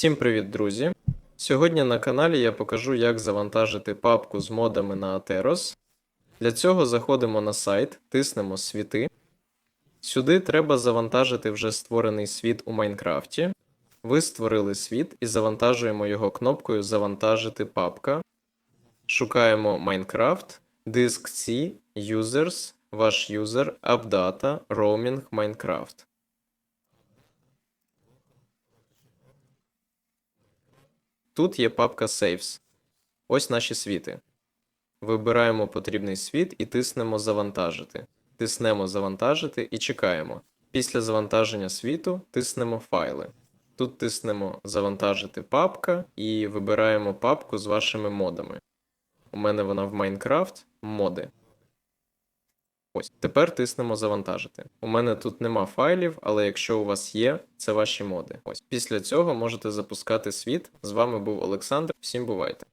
Всім привіт, друзі! Сьогодні на каналі я покажу, як завантажити папку з модами на Ateros. Для цього заходимо на сайт, тиснемо світи. Сюди треба завантажити вже створений світ у Майнкрафті. Ви створили світ і завантажуємо його кнопкою Завантажити папка. Шукаємо Minecraft, диск C, Users, ваш юзер, Appdata, Roaming, Minecraft. Тут є папка Saves. Ось наші світи. Вибираємо потрібний світ і тиснемо Завантажити. Тиснемо Завантажити і чекаємо. Після завантаження світу тиснемо Файли. Тут тиснемо Завантажити папка і вибираємо папку з вашими модами. У мене вона в Minecraft моди. Ось. Тепер тиснемо Завантажити. У мене тут нема файлів, але якщо у вас є, це ваші моди. Ось. Після цього можете запускати світ. З вами був Олександр. Всім бувайте!